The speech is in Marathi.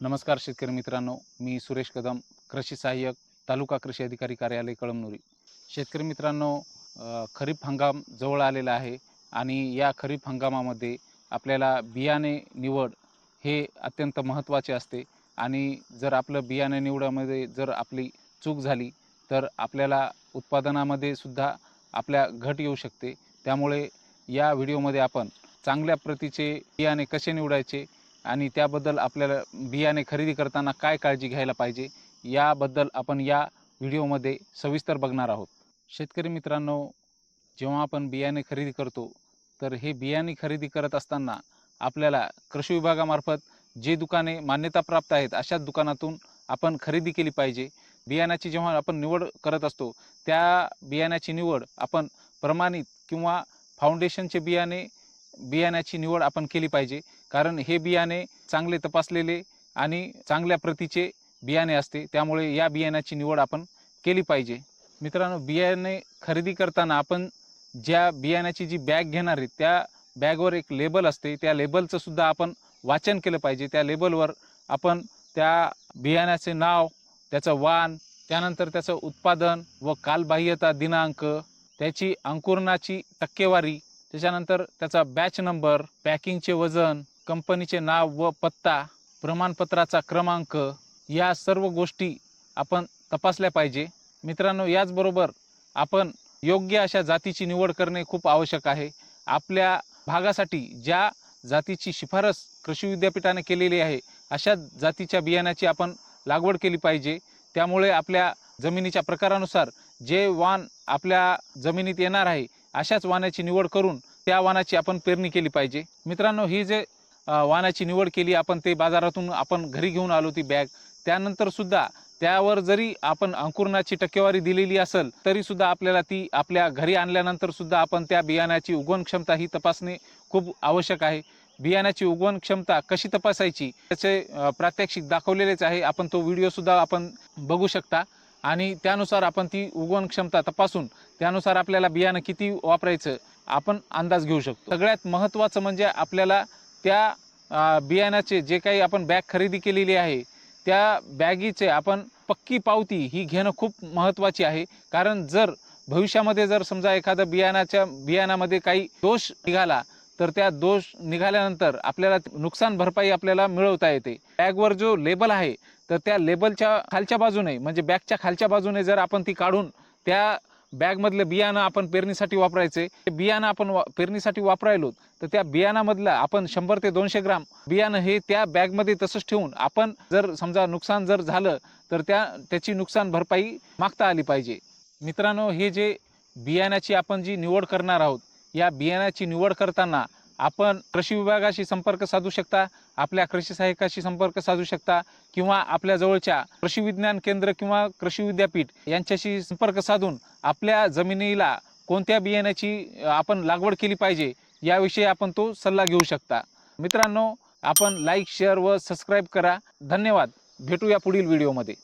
नमस्कार शेतकरी मित्रांनो मी सुरेश कदम कृषी सहाय्यक तालुका कृषी अधिकारी कार्यालय कळमनुरी. शेतकरी मित्रांनो खरीप हंगाम जवळ आलेला आहे आणि या खरीप हंगामामध्ये आपल्याला बियाणे निवड हे अत्यंत महत्त्वाचे असते आणि जर आपलं बियाणे निवडामध्ये जर आपली चूक झाली तर आपल्याला उत्पादनामध्ये सुद्धा आपल्या घट येऊ शकते. त्यामुळे या व्हिडिओमध्ये आपण चांगल्या प्रतीचे बियाणे कसे निवडायचे आणि त्याबद्दल आपल्याला बियाणे खरेदी करताना काय काळजी घ्यायला पाहिजे याबद्दल आपण या व्हिडिओमध्ये सविस्तर बघणार आहोत. शेतकरी मित्रांनो जेव्हा आपण बियाणे खरेदी करतो तर हे बियाणे खरेदी करत असताना आपल्याला कृषी विभागामार्फत जे दुकाने मान्यताप्राप्त आहेत अशाच दुकानातून आपण खरेदी केली पाहिजे. बियाण्याची जेव्हा आपण निवड करत असतो त्या बियाण्याची निवड आपण प्रमाणित किंवा फाउंडेशनचे बियाणे बियाण्याची निवड आपण केली पाहिजे. कारण हे बियाणे चांगले तपासलेले आणि चांगल्या प्रतीचे बियाणे असते त्यामुळे या बियाण्याची निवड आपण केली पाहिजे. मित्रांनो बियाणे खरेदी करताना आपण ज्या बियाण्याची जी बॅग घेणार आहे त्या बॅगवर एक लेबल असते. त्या लेबलचं सुद्धा आपण वाचन केलं पाहिजे. त्या लेबलवर आपण त्या बियाण्याचे नाव त्याचं वाण त्यानंतर त्याचं उत्पादन व कालबाह्यता दिनांक त्याची अंकुरणाची टक्केवारी त्याच्यानंतर त्याचा बॅच नंबर पॅकिंगचे वजन कंपनीचे नाव व पत्ता प्रमाणपत्राचा क्रमांक या सर्व गोष्टी आपण तपासल्या पाहिजे. मित्रांनो याचबरोबर आपण योग्य अशा जातीची निवड करणे खूप आवश्यक आहे. आपल्या भागासाठी ज्या जातीची शिफारस कृषी विद्यापीठाने केलेली आहे अशा जातीच्या बियाण्याची आपण लागवड केली पाहिजे. त्यामुळे आपल्या जमिनीच्या प्रकारानुसार जे वाण आपल्या जमिनीत येणार आहे अशाच वाणाची निवड करून त्या वाणाची आपण पेरणी केली पाहिजे. मित्रांनो ही जे वाहनाची निवड केली आपण ते बाजारातून आपण घरी घेऊन आलो ती बॅग. त्यानंतर सुद्धा त्यावर जरी आपण अंकुरणाची टक्केवारी दिलेली असेल तरी सुद्धा आपल्याला ती आपल्या घरी आणल्यानंतर सुद्धा आपण त्या बियाण्याची उगवण क्षमता ही तपासणे खूप आवश्यक आहे. बियाण्याची उगवण क्षमता कशी तपासायची त्याचे प्रात्यक्षिक दाखवलेलेच आहे. आपण तो व्हिडिओ सुद्धा आपण बघू शकता आणि त्यानुसार आपण ती उगवण क्षमता तपासून त्यानुसार आपल्याला बियाणं किती वापरायचं आपण अंदाज घेऊ शकतो. सगळ्यात महत्त्वाचं म्हणजे आपल्याला त्या बियाण्याचे जे काही आपण बॅग खरेदी केलेली आहे त्या बॅगीचे आपण पक्की पावती ही घेणं खूप महत्त्वाची आहे. कारण जर भविष्यामध्ये जर समजा एखादं बियाणाच्या बियाणामध्ये काही दोष निघाला तर त्या दोष निघाल्यानंतर आपल्याला नुकसान भरपाई आपल्याला मिळवता येते. बॅगवर जो लेबल आहे तर त्या लेबलच्या खालच्या बाजूने म्हणजे बॅगच्या खालच्या बाजूने जर आपण ती काढून त्या बॅगमधलं बियाणं आपण पेरणीसाठी वापरायचे. ते बियाणं आपण वा पेरणीसाठी वापरायलो तर त्या बियाणामधलं आपण शंभर ते दोनशे ग्राम बियाणं हे त्या बॅगमध्ये तसंच ठेवून आपण जर समजा नुकसान जर झालं तर त्या त्याची नुकसान भरपाई मागता आली पाहिजे. मित्रांनो हे जे बियाण्याची आपण जी निवड करणार आहोत या बियाण्याची निवड करताना आपण कृषी विभागाशी संपर्क साधू शकता आपल्या कृषी सहाय्यकाशी संपर्क साधू शकता किंवा आपल्या जवळच्या कृषी विज्ञान केंद्र किंवा कृषी विद्यापीठ यांच्याशी संपर्क साधून आपल्या जमिनीला कोणत्या बियाण्याची आपण लागवड केली पाहिजे याविषयी आपण तो सल्ला घेऊ शकता. मित्रांनो आपण लाईक शेअर व सबस्क्राईब करा. धन्यवाद. भेटूया पुढील व्हिडिओमध्ये